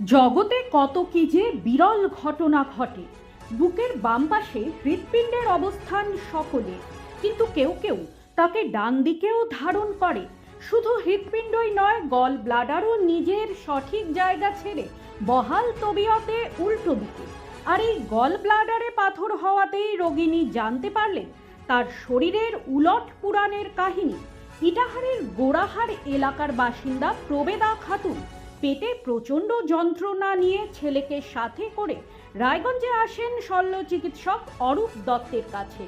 জগতে কত কি যে বিরল ঘটনা ঘটে। বুকের বাম পাশে হৃৎপিণ্ডের অবস্থান সকলে, কিন্তু কেউ কেউ তাকে ডান দিকেও ধারণ করে। শুধু হৃৎপিণ্ডই নয়, গল ব্লাডারও নিজের সঠিক জায়গা ছেড়ে বহাল তবিয়তে উল্টো দিকে। আর এই গল ব্লাডারে পাথর হওয়াতেই রোগিনী জানতে পারলেন, তার শরীরের উলট পুরাণের কাহিনী। ইটাহারের গোড়াহার এলাকার বাসিন্দা প্রবেদা খাতুন পেটে প্রচণ্ড যন্ত্রণা নিয়ে ছেলেকে সাথে করে রায়গঞ্জে আসেন শল্য চিকিৎসক অরূপ দত্তের কাছে।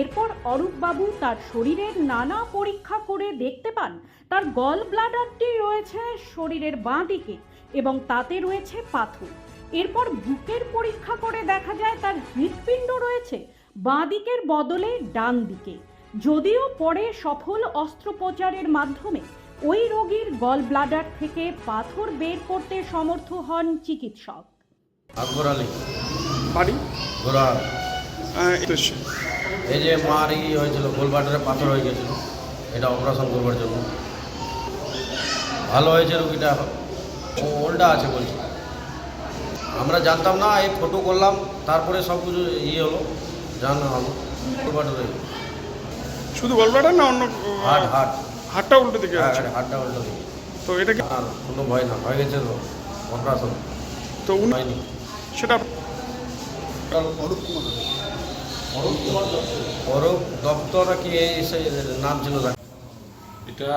এরপর অরূপবাবু তার শরীরের নানা পরীক্ষা করে দেখতে পান, তার গল ব্লাডারটি রয়েছে শরীরের বাঁ দিকে এবং তাতে রয়েছে পাথর। এরপর বুকের পরীক্ষা করে দেখা যায় তার হৃৎপিণ্ড রয়েছে বাঁ দিকের বদলে ডান দিকে যদিও পরে সফল অস্ত্রোপচারের মাধ্যমে ওই রোগীর গল ব্লাডার থেকে পাথর বের করতে সমর্থ হন চিকিৎসক। আকবর আলী বাড়ি? ঘোড়া আহ, এই যে মার ই হয়েছিল গোলবাটারে পাথর হয়ে গেছিল এটা অপারেশন করবার জন্য। ভালো হয়েছে রুগীটা এখন ও ওল্ডা আছে বলছি। আমরা জানতাম না এই ফটো করলাম তারপরে সব কিছু ইয়ে হলো জানা হলো গোলবাটারে শুধু গলব্লাডার না অন্য হার্ট হার্ট হাটটা উল্টো দিকে আছে। হার্টটা উল্টো দিকে। তো এটা কি আর কোনো ভয় না হয়ে গেছে তো অপারেশন তো উনি হয়নি। সেটা অরূপ দপ্তর কি এই সেই নাম ছিল। এটা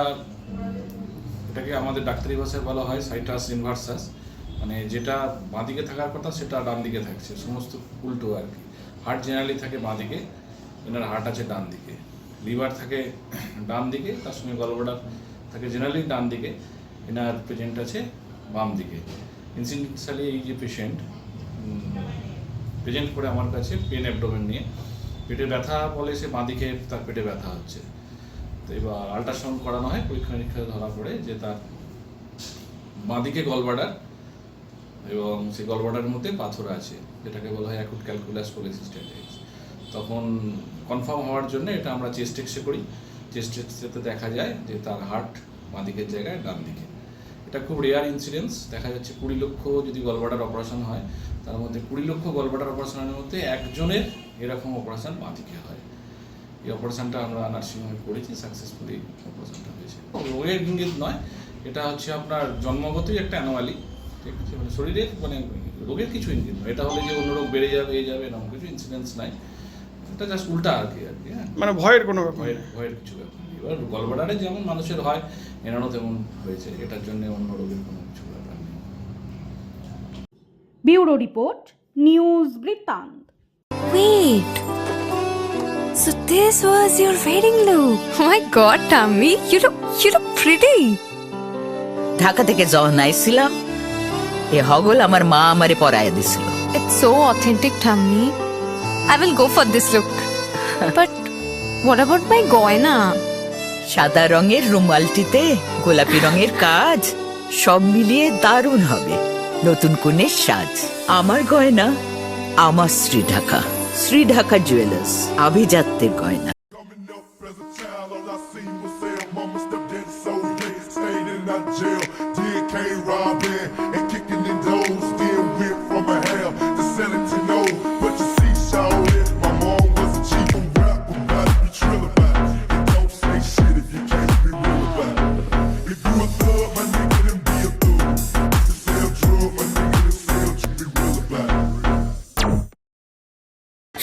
এটাকে আমাদের ডাক্তারি ভাষায় বলা হয় সাইটাস ইনভার্সাস। মানে যেটা বাঁদিকে থাকার কথা সেটা ডান দিকে থাকছে। সমস্ত উল্টো আর কি। হার্ট জেনারেলি থাকে বাঁদিকে এনার হার্ট আছে ডান দিকে। লিভার থাকে ডান দিকে, তার সঙ্গে গলব্লাডার থাকে জেনারেলি ডান দিকে। এনার প্রেজেন্ট আছে বাম দিকে। ইনসিডেন্টালি এই যে পেশেন্ট প্রেজেন্ট করে আমার কাছে পেন অ্যাবডোমেন নিয়ে। পেটে ব্যথা বলে সে বাঁদিকে তার পেটে ব্যথা হচ্ছে। তো এবার আল্ট্রাসাউন্ড করানো হয়, পরীক্ষা নিরীক্ষা ধরা পড়ে যে তার বাঁদিকে গলবাডার এবং সেই গলবাডার মধ্যে পাথর আছে, যেটাকে বলা হয় অ্যাকুট ক্যালকুলাস কোলেসিস্টাইটিস তখন কনফার্ম হওয়ার জন্য এটা আমরা চেস্ট এক্সরে করি। চেস্ট এক্সরেতে দেখা যায় যে তার হার্ট বাঁদিকের জায়গায় ডান দিকে। এটা খুব রেয়ার ইনসিডেন্স দেখা যাচ্ছে কুড়ি লক্ষ যদি গলবাডার অপারেশন হয়, তার মধ্যে কুড়ি লক্ষ গলবাডার অপারেশনের মধ্যে একজনের এরকম অপারেশন বাঁদিকে হয়। এই অপারেশনটা আমরা নার্সিংহোমে করেছি সাকসেসফুলি অপারেশনটা হয়েছে। রোগের ইঙ্গিত নয়, এটা হচ্ছে আপনার জন্মগতই একটা অ্যানোয়ালি ঠিক আছে? মানে শরীরের মানে রোগের কিছু ইঙ্গিত নয়। এটা হলে যে অন্য রোগ বেড়ে যাবে, এ যাবে, এরকম কিছু ইনসিডেন্স নাই। এটা জাস্ট উল্টা আর কি আর কি হ্যাঁ মানে ভয়ের কোনো ভয়ের ভয়ের কিছু ব্যাপার এবার গলবাডারে যেমন মানুষের হয় এনারও তেমন হয়েছে এটার জন্য অন্য রোগের কোনো কিছু ব্যাপার নেই ব্যুরো রিপোর্ট নিউজ বৃত্তান্ত Wait. So this was your wedding look. Oh my god, Tammy, you look you look pretty. Dhaka থেকে যখন আইছিলাম এ হগল আমার মা আমারে পরায় দিছিল It's so authentic, Tammy. I will go for this look. but what about my goina? সাদা রঙের রুমালটিতে গোলাপি রঙের কাজ সব মিলিয়ে দারুণ হবে নতুন কনের সাজ আমার গয়না আমার শ্রী ঢাকা শ্রী ঢাকা জুয়েলার্স আভিজাত্যের গয়না. Mama stepped in so late, stayed in that jail. Did K robbing